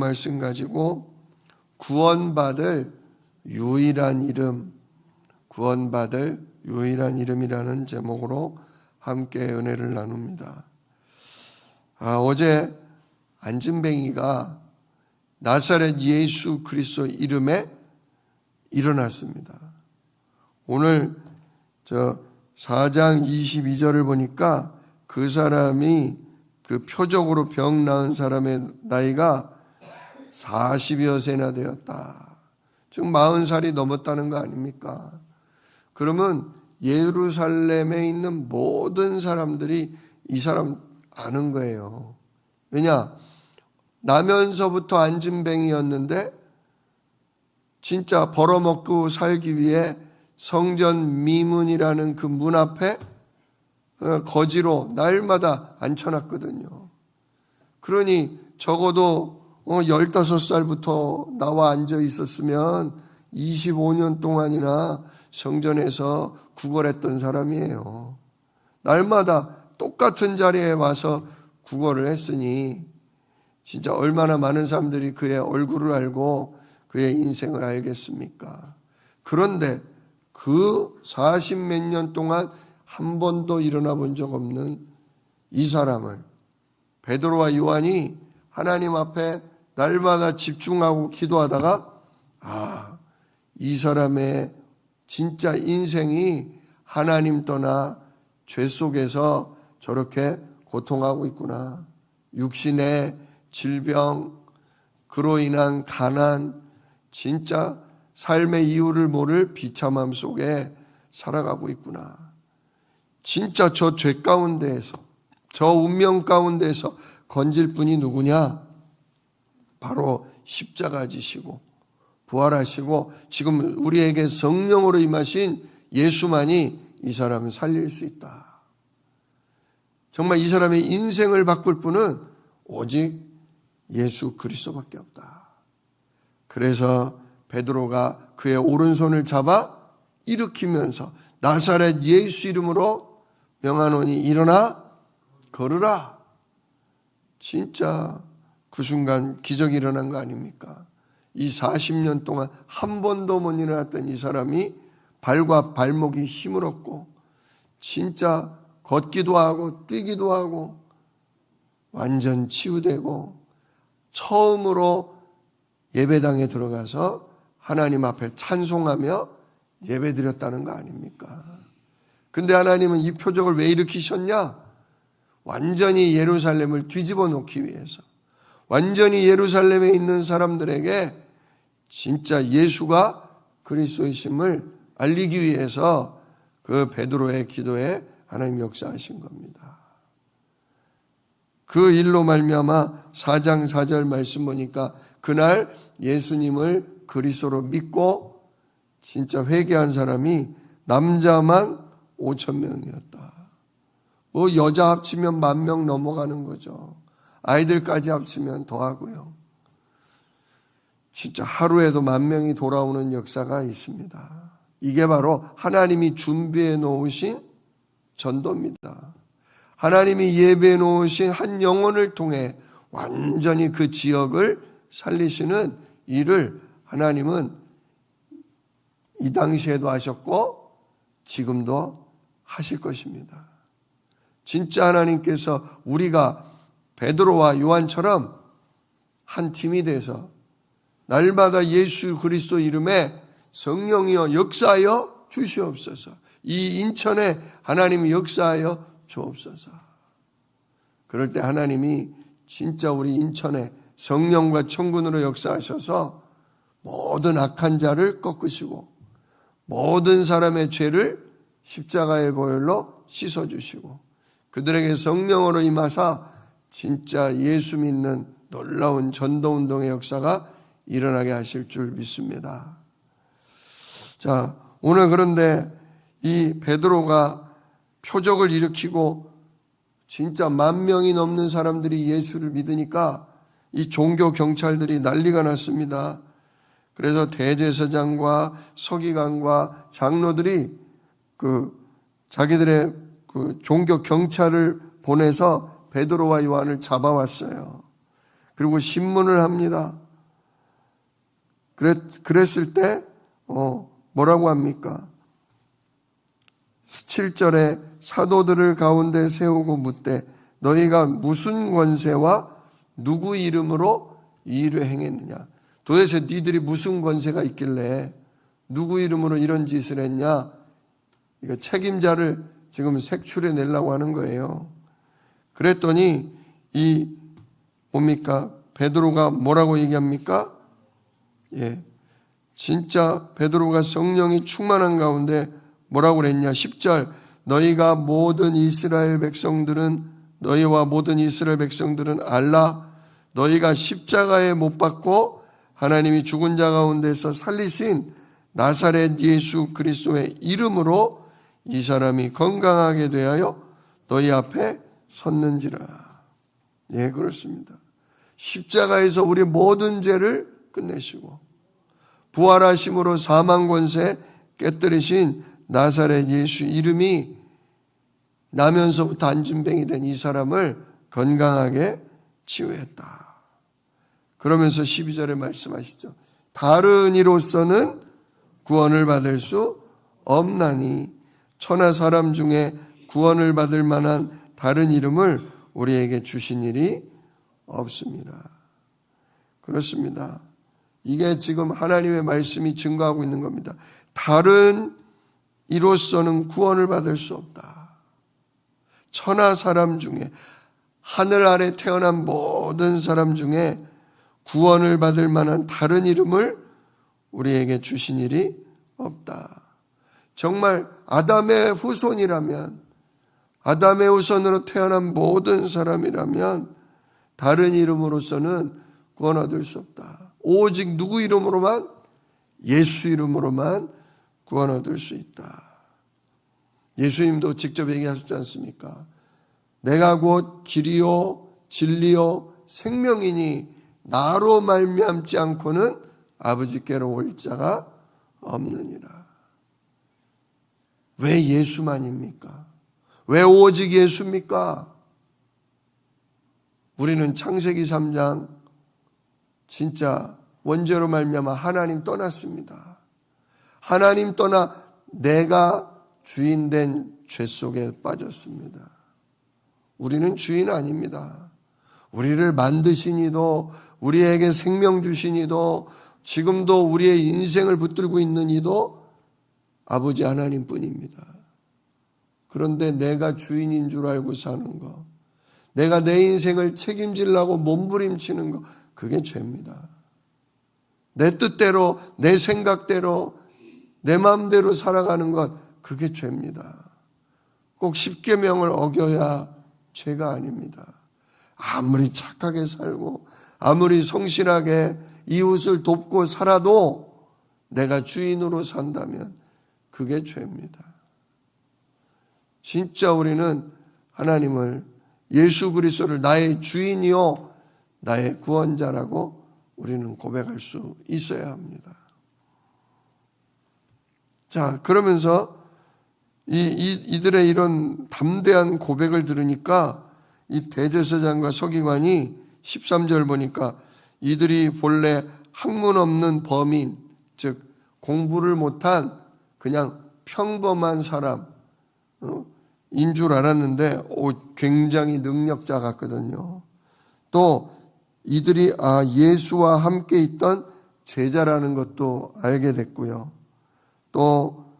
말씀 가지고 구원받을 유일한 이름, 구원받을 유일한 이름이라는 제목으로 함께 은혜를 나눕니다. 아, 어제 안진뱅이가 나사렛 예수 그리스도 이름에 일어났습니다. 오늘 저 4장 22절을 보니까 그 사람이 그 표적으로 병 나은 사람의 나이가 40여 세나 되었다. 즉 40살이 넘었다는 거 아닙니까? 그러면 예루살렘에 있는 모든 사람들이 이 사람 아는 거예요. 왜냐? 나면서부터 안진뱅이였는데 진짜 벌어먹고 살기 위해 성전 미문이라는 그 문 앞에 어, 거지로 날마다 앉혀놨거든요. 그러니 적어도 15살부터 나와 앉아 있었으면 25년 동안이나 성전에서 구걸했던 사람이에요. 날마다 똑같은 자리에 와서 구걸을 했으니 진짜 얼마나 많은 사람들이 그의 얼굴을 알고 그의 인생을 알겠습니까? 그런데 그 40 몇 년 동안 한 번도 일어나 본 적 없는 이 사람을 베드로와 요한이 하나님 앞에 날마다 집중하고 기도하다가 아, 이 사람의 진짜 인생이 하나님 떠나 죄 속에서 저렇게 고통하고 있구나. 육신의 질병, 그로 인한 가난, 진짜 삶의 이유를 모를 비참함 속에 살아가고 있구나. 진짜 저 죄 가운데에서, 저 운명 가운데에서 건질 분이 누구냐? 바로 십자가 지시고 부활하시고 지금 우리에게 성령으로 임하신 예수만이 이 사람을 살릴 수 있다. 정말 이 사람의 인생을 바꿀 분은 오직 예수 그리스도밖에 없다. 그래서 베드로가 그의 오른손을 잡아 일으키면서 나사렛 예수 이름으로 명하노니 일어나 걸으라. 진짜 그 순간 기적이 일어난 거 아닙니까? 이 40년 동안 한 번도 못 일어났던 이 사람이 발과 발목이 힘을 얻고 진짜 걷기도 하고 뛰기도 하고 완전 치유되고 처음으로 예배당에 들어가서 하나님 앞에 찬송하며 예배 드렸다는 거 아닙니까? 근데 하나님은 이 표적을 왜 일으키셨냐? 완전히 예루살렘을 뒤집어 놓기 위해서. 완전히 예루살렘에 있는 사람들에게 진짜 예수가 그리스도이심을 알리기 위해서 그 베드로의 기도에 하나님 역사하신 겁니다. 그 일로 말미암아 4장 4절 말씀 보니까 그날 예수님을 그리스도로 믿고 진짜 회개한 사람이 남자만 5천 명이었다. 뭐 여자 합치면 만 명 넘어가는 거죠. 아이들까지 합치면 더하고요. 진짜 하루에도 만 명이 돌아오는 역사가 있습니다. 이게 바로 하나님이 준비해 놓으신 전도입니다. 하나님이 예배해 놓으신 한 영혼을 통해 완전히 그 지역을 살리시는 일을 하나님은 이 당시에도 하셨고 지금도 하실 것입니다. 진짜 하나님께서 우리가 베드로와 요한처럼 한 팀이 돼서 날마다 예수 그리스도 이름에 성령이여 역사하여 주시옵소서. 이 인천에 하나님이 역사하여 주옵소서. 그럴 때 하나님이 진짜 우리 인천에 성령과 천군으로 역사하셔서 모든 악한 자를 꺾으시고 모든 사람의 죄를 십자가의 보혈로 씻어주시고 그들에게 성령으로 임하사 진짜 예수 믿는 놀라운 전도운동의 역사가 일어나게 하실 줄 믿습니다. 자, 오늘 그런데 이 베드로가 표적을 일으키고 진짜 만 명이 넘는 사람들이 예수를 믿으니까 이 종교 경찰들이 난리가 났습니다. 그래서 대제사장과 서기관과 장로들이 그 자기들의 그 종교 경찰을 보내서 베드로와 요한을 잡아왔어요. 그리고 신문을 합니다. 그랬, 그랬을 때, 어, 뭐라고 합니까? 7절에 사도들을 가운데 세우고 묻되 너희가 무슨 권세와 누구 이름으로 이 일을 행했느냐? 도대체 니들이 무슨 권세가 있길래 누구 이름으로 이런 짓을 했냐? 이거 책임자를 지금 색출해 내려고 하는 거예요. 그랬더니 이 뭡니까? 베드로가 뭐라고 얘기합니까? 예. 진짜 베드로가 성령이 충만한 가운데 뭐라고 그랬냐? 10절 너희가 모든 이스라엘 백성들은 너희와 모든 이스라엘 백성들은 알라 너희가 십자가에 못 박고 하나님이 죽은 자 가운데서 살리신 나사렛 예수 그리스도의 이름으로 이 사람이 건강하게 되하여 너희 앞에 섰는지라. 예, 그렇습니다. 십자가에서 우리 모든 죄를 끝내시고 부활하심으로 사망 권세 깨뜨리신 나사렛 예수 이름이 나면서부터 안진뱅이 된 이 사람을 건강하게 치유했다. 그러면서 12절에 말씀하시죠. 다른 이로서는 구원을 받을 수 없나니 천하 사람 중에 구원을 받을 만한 다른 이름을 우리에게 주신 일이 없습니다. 그렇습니다. 이게 지금 하나님의 말씀이 증거하고 있는 겁니다. 다른 이로서는 구원을 받을 수 없다. 천하 사람 중에 하늘 아래 태어난 모든 사람 중에 구원을 받을 만한 다른 이름을 우리에게 주신 일이 없다. 정말 아담의 후손이라면 아담의 후손으로 태어난 모든 사람이라면 다른 이름으로서는 구원 얻을 수 없다. 오직 누구 이름으로만 예수 이름으로만 구원 얻을 수 있다. 예수님도 직접 얘기하셨지 않습니까? 내가 곧 길이요 진리요 생명이니 나로 말미암지 않고는 아버지께로 올 자가 없느니라. 왜 예수만입니까? 왜 오직 예수입니까? 우리는 창세기 3장 진짜 원죄로 말미암아 하나님 떠났습니다. 하나님 떠나 내가 주인된 죄 속에 빠졌습니다. 우리는 주인 아닙니다. 우리를 만드신 이도 우리에게 생명 주신 이도 지금도 우리의 인생을 붙들고 있는 이도 아버지 하나님 뿐입니다. 그런데 내가 주인인 줄 알고 사는 거, 내가 내 인생을 책임지려고 몸부림치는 거, 그게 죄입니다. 내 뜻대로, 내 생각대로, 내 마음대로 살아가는 것, 그게 죄입니다. 꼭 십계명을 어겨야 죄가 아닙니다. 아무리 착하게 살고 아무리 성실하게 이웃을 돕고 살아도 내가 주인으로 산다면 그게 죄입니다. 진짜 우리는 하나님을 예수 그리스도를 나의 주인이요 나의 구원자라고 우리는 고백할 수 있어야 합니다. 자, 그러면서 이, 이, 이들의 이런 담대한 고백을 들으니까 이 대제사장과 서기관이 13절 보니까 이들이 본래 학문 없는 범인, 즉 공부를 못한 그냥 평범한 사람, 어? 인 줄 알았는데 굉장히 능력자 같거든요. 또 이들이 아 예수와 함께 있던 제자라는 것도 알게 됐고요. 또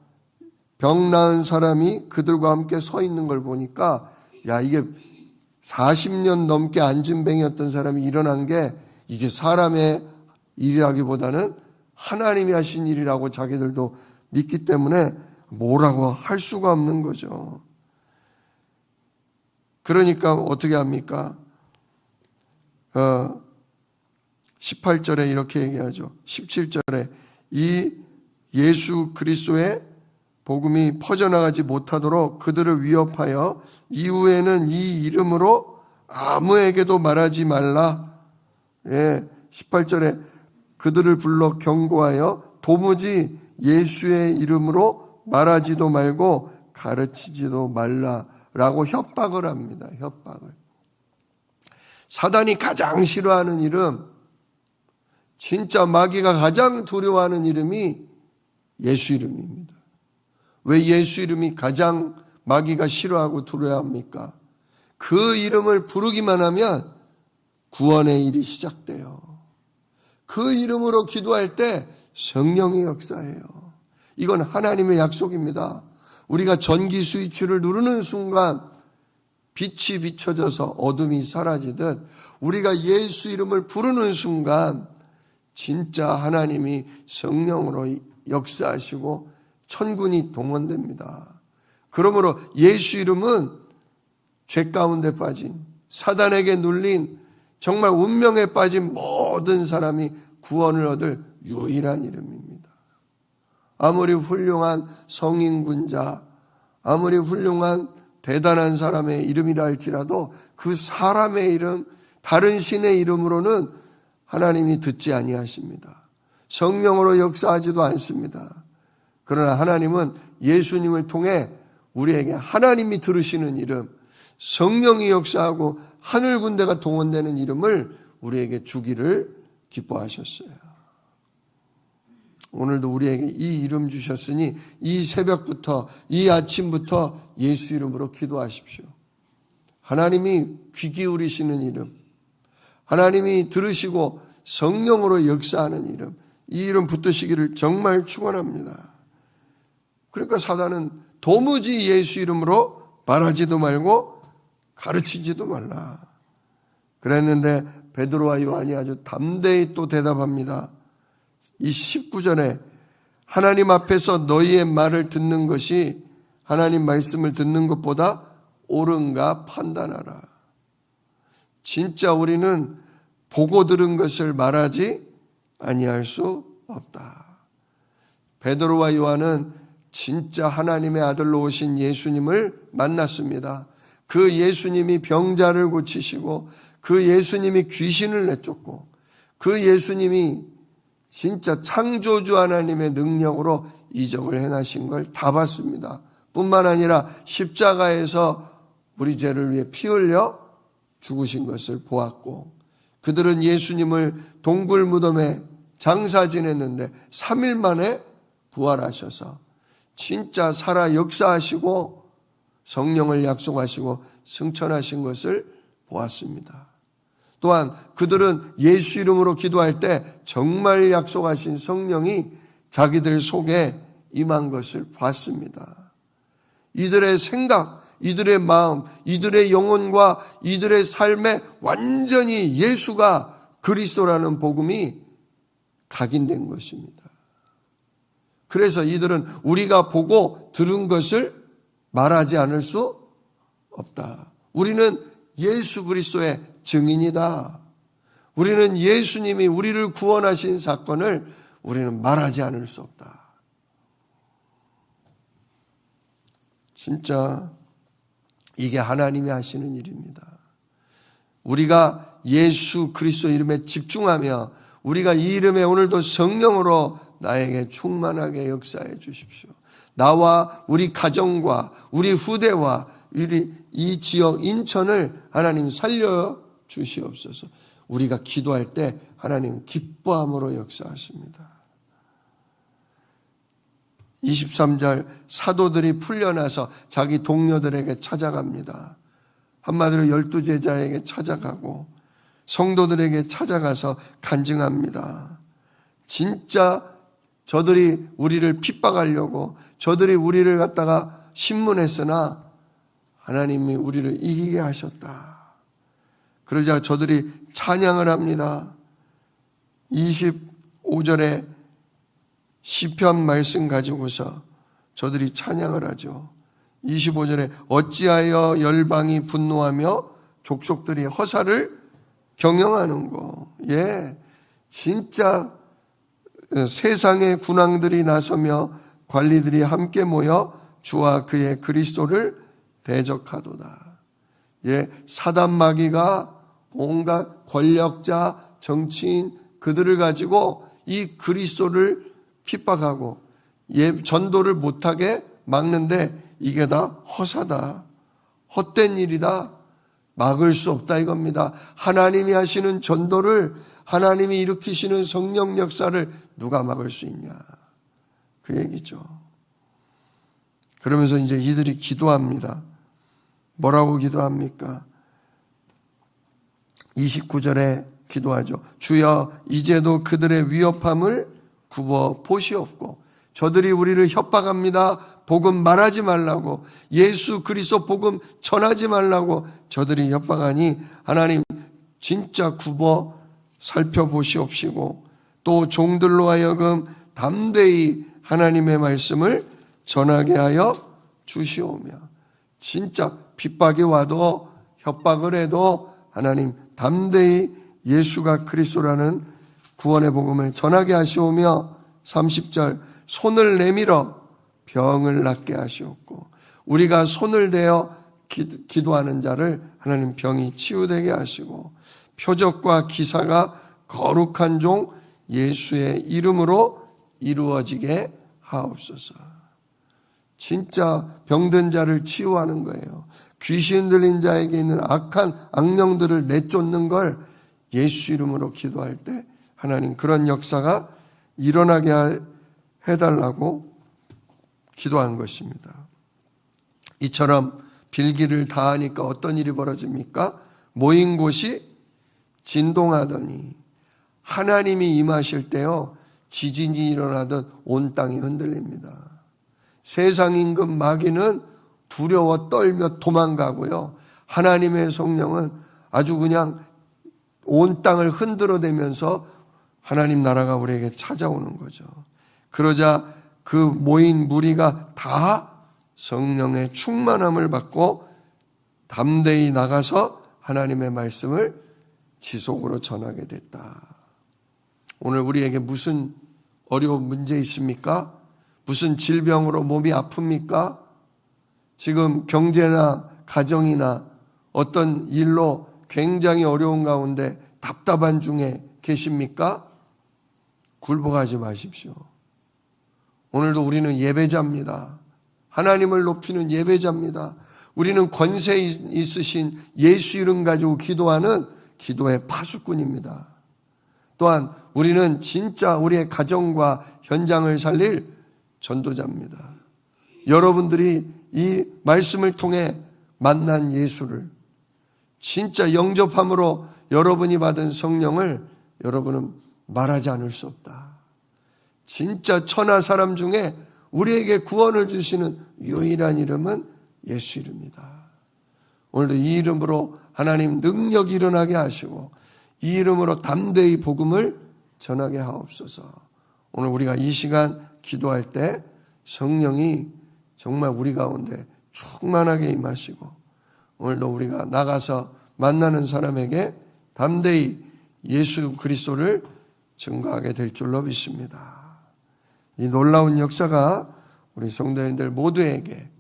병 나은 사람이 그들과 함께 서 있는 걸 보니까 야 이게 40년 넘게 안진뱅이였던 사람이 일어난 게 이게 사람의 일이라기보다는 하나님이 하신 일이라고 자기들도 믿기 때문에 뭐라고 할 수가 없는 거죠. 그러니까 어떻게 합니까? 어, 18절에 이렇게 얘기하죠. 17절에 이 예수 그리스도의 복음이 퍼져나가지 못하도록 그들을 위협하여 이후에는 이 이름으로 아무에게도 말하지 말라. 예, 18절에 그들을 불러 경고하여 도무지 예수의 이름으로 말하지도 말고 가르치지도 말라 라고 협박을 합니다. 협박을. 사단이 가장 싫어하는 이름, 진짜 마귀가 가장 두려워하는 이름이 예수 이름입니다. 왜 예수 이름이 가장 마귀가 싫어하고 두려워합니까? 그 이름을 부르기만 하면 구원의 일이 시작돼요. 그 이름으로 기도할 때 성령의 역사예요. 이건 하나님의 약속입니다. 우리가 전기 스위치를 누르는 순간 빛이 비춰져서 어둠이 사라지듯 우리가 예수 이름을 부르는 순간 진짜 하나님이 성령으로 역사하시고 천군이 동원됩니다. 그러므로 예수 이름은 죄 가운데 빠진 사단에게 눌린 정말 운명에 빠진 모든 사람이 구원을 얻을 유일한 이름입니다. 아무리 훌륭한 성인군자, 아무리 훌륭한 대단한 사람의 이름이라 할지라도 그 사람의 이름, 다른 신의 이름으로는 하나님이 듣지 아니하십니다. 성령으로 역사하지도 않습니다. 그러나 하나님은 예수님을 통해 우리에게 하나님이 들으시는 이름, 성령이 역사하고 하늘 군대가 동원되는 이름을 우리에게 주기를 기뻐하셨어요. 오늘도 우리에게 이 이름 주셨으니 이 새벽부터 이 아침부터 예수 이름으로 기도하십시오. 하나님이 귀 기울이시는 이름, 하나님이 들으시고 성령으로 역사하는 이름, 이 이름 붙드시기를 정말 축원합니다. 그러니까 사단은 도무지 예수 이름으로 말하지도 말고 가르치지도 말라. 그랬는데 베드로와 요한이 아주 담대히 또 대답합니다. 이 19절에 하나님 앞에서 너희의 말을 듣는 것이 하나님 말씀을 듣는 것보다 옳은가 판단하라. 진짜 우리는 보고 들은 것을 말하지 아니할 수 없다. 베드로와 요한은 진짜 하나님의 아들로 오신 예수님을 만났습니다. 그 예수님이 병자를 고치시고 그 예수님이 귀신을 내쫓고 그 예수님이 진짜 창조주 하나님의 능력으로 이적을 행하신 걸 다 봤습니다. 뿐만 아니라 십자가에서 우리 죄를 위해 피 흘려 죽으신 것을 보았고 그들은 예수님을 동굴 무덤에 장사 지냈는데 3일 만에 부활하셔서 진짜 살아 역사하시고 성령을 약속하시고 승천하신 것을 보았습니다. 또한 그들은 예수 이름으로 기도할 때 정말 약속하신 성령이 자기들 속에 임한 것을 봤습니다. 이들의 생각, 이들의 마음, 이들의 영혼과 이들의 삶에 완전히 예수가 그리스도라는 복음이 각인된 것입니다. 그래서 이들은 우리가 보고 들은 것을 말하지 않을 수 없다. 우리는 예수 그리스도의 증인이다. 우리는 예수님이 우리를 구원하신 사건을 우리는 말하지 않을 수 없다. 진짜 이게 하나님이 하시는 일입니다. 우리가 예수 그리스도 이름에 집중하며 우리가 이 이름에 오늘도 성령으로 나에게 충만하게 역사해 주십시오. 나와 우리 가정과 우리 후대와 우리 이 지역 인천을 하나님 살려 주시옵소서. 우리가 기도할 때 하나님 기뻐함으로 역사하십니다. 23절 사도들이 풀려나서 자기 동료들에게 찾아갑니다. 한마디로 열두 제자에게 찾아가고 성도들에게 찾아가서 간증합니다. 진짜 저들이 우리를 핍박하려고 저들이 우리를 갖다가 신문했으나 하나님이 우리를 이기게 하셨다. 그러자 저들이 찬양을 합니다. 25절에 시편 말씀 가지고서 저들이 찬양을 하죠. 25절에 어찌하여 열방이 분노하며 족속들이 허사를 경영하는 거. 예. 진짜 세상의 군왕들이 나서며 관리들이 함께 모여 주와 그의 그리스도를 대적하도다. 예, 사단 마귀가 온갖 권력자, 정치인 그들을 가지고 이 그리스도를 핍박하고 예, 전도를 못하게 막는데 이게 다 허사다. 헛된 일이다. 막을 수 없다 이겁니다. 하나님이 하시는 전도를 하나님이 일으키시는 성령 역사를 누가 막을 수 있냐. 그 얘기죠. 그러면서 이제 이들이 기도합니다. 뭐라고 기도합니까? 29절에 기도하죠. 주여 이제도 그들의 위협함을 굽어 보시옵고 저들이 우리를 협박합니다. 복음 말하지 말라고 예수 그리스도 복음 전하지 말라고 저들이 협박하니 하나님 진짜 굽어 살펴보시옵시고 또 종들로 하여금 담대히 하나님의 말씀을 전하게 하여 주시오며 진짜 핍박이 와도 협박을 해도 하나님 담대히 예수가 그리스도라는 구원의 복음을 전하게 하시오며 30절 손을 내밀어 병을 낫게 하시옵고 우리가 손을 대어 기, 기도하는 자를 하나님 병이 치유되게 하시고 표적과 기사가 거룩한 종 예수의 이름으로 이루어지게 하옵소서. 진짜 병든 자를 치유하는 거예요. 귀신 들린 자에게 있는 악한 악령들을 내쫓는 걸 예수 이름으로 기도할 때 하나님 그런 역사가 일어나게 해달라고 기도한 것입니다. 이처럼 빌기를 다하니까 어떤 일이 벌어집니까? 모인 곳이 진동하더니 하나님이 임하실 때요 지진이 일어나듯 온 땅이 흔들립니다. 세상 임금 마귀는 두려워 떨며 도망가고요. 하나님의 성령은 아주 그냥 온 땅을 흔들어대면서 하나님 나라가 우리에게 찾아오는 거죠. 그러자 그 모인 무리가 다 성령의 충만함을 받고 담대히 나가서 하나님의 말씀을 지속으로 전하게 됐다. 오늘 우리에게 무슨 어려운 문제 있습니까? 무슨 질병으로 몸이 아픕니까? 지금 경제나 가정이나 어떤 일로 굉장히 어려운 가운데 답답한 중에 계십니까? 굴복하지 마십시오. 오늘도 우리는 예배자입니다. 하나님을 높이는 예배자입니다. 우리는 권세 있으신 예수 이름 가지고 기도하는 기도의 파수꾼입니다. 또한 우리는 진짜 우리의 가정과 현장을 살릴 전도자입니다. 여러분들이 이 말씀을 통해 만난 예수를 진짜 영접함으로 여러분이 받은 성령을 여러분은 말하지 않을 수 없다. 진짜 천하 사람 중에 우리에게 구원을 주시는 유일한 이름은 예수 이름이다. 오늘도 이 이름으로 하나님 능력이 일어나게 하시고 이 이름으로 담대히 복음을 전하게 하옵소서. 오늘 우리가 이 시간 기도할 때 성령이 정말 우리 가운데 충만하게 임하시고 오늘도 우리가 나가서 만나는 사람에게 담대히 예수 그리스도를 증거하게 될 줄로 믿습니다. 이 놀라운 역사가 우리 성도인들 모두에게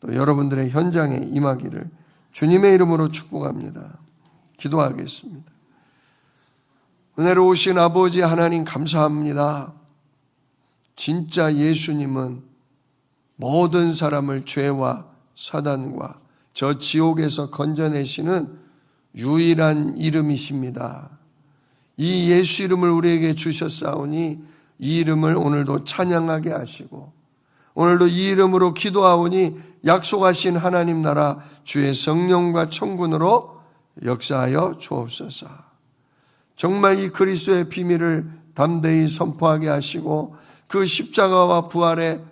또 여러분들의 현장에 임하기를 주님의 이름으로 축복합니다. 기도하겠습니다. 은혜로우신 아버지 하나님 감사합니다. 진짜 예수님은 모든 사람을 죄와 사단과 저 지옥에서 건져내시는 유일한 이름이십니다. 이 예수 이름을 우리에게 주셨사오니 이 이름을 오늘도 찬양하게 하시고 오늘도 이 이름으로 기도하오니 약속하신 하나님 나라 주의 성령과 천군으로 역사하여 주옵소서. 정말 이 그리스도의 비밀을 담대히 선포하게 하시고 그 십자가와 부활의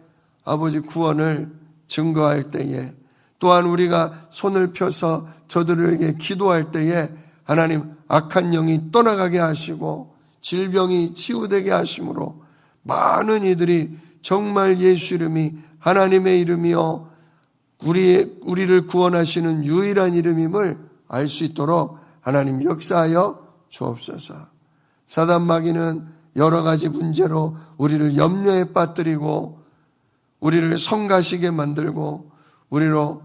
아버지 구원을 증거할 때에 또한 우리가 손을 펴서 저들에게 기도할 때에 하나님 악한 영이 떠나가게 하시고 질병이 치유되게 하심으로 많은 이들이 정말 예수 이름이 하나님의 이름이요 우리 우리를 구원하시는 유일한 이름임을 알 수 있도록 하나님 역사하여 주옵소서. 사단 마귀는 여러 가지 문제로 우리를 염려에 빠뜨리고 우리를 성가시게 만들고 우리로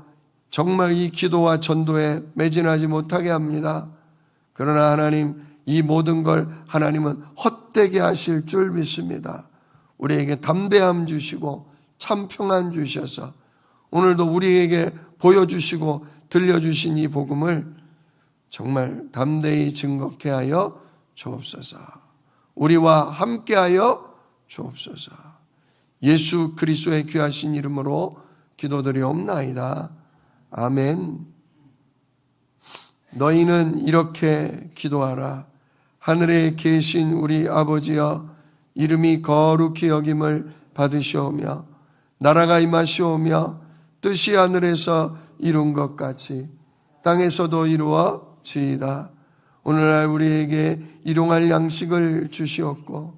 정말 이 기도와 전도에 매진하지 못하게 합니다. 그러나 하나님 이 모든 걸 하나님은 헛되게 하실 줄 믿습니다. 우리에게 담대함 주시고 참 평안 주셔서 오늘도 우리에게 보여주시고 들려주신 이 복음을 정말 담대히 증거케 하여 주옵소서. 우리와 함께하여 주옵소서. 예수 그리스도의 귀하신 이름으로 기도드리옵나이다. 아멘. 너희는 이렇게 기도하라. 하늘에 계신 우리 아버지여 이름이 거룩히 여김을 받으시오며 나라가 임하시오며 뜻이 하늘에서 이룬 것 같이 땅에서도 이루어 지이다. 오늘날 우리에게 일용할 양식을 주시옵고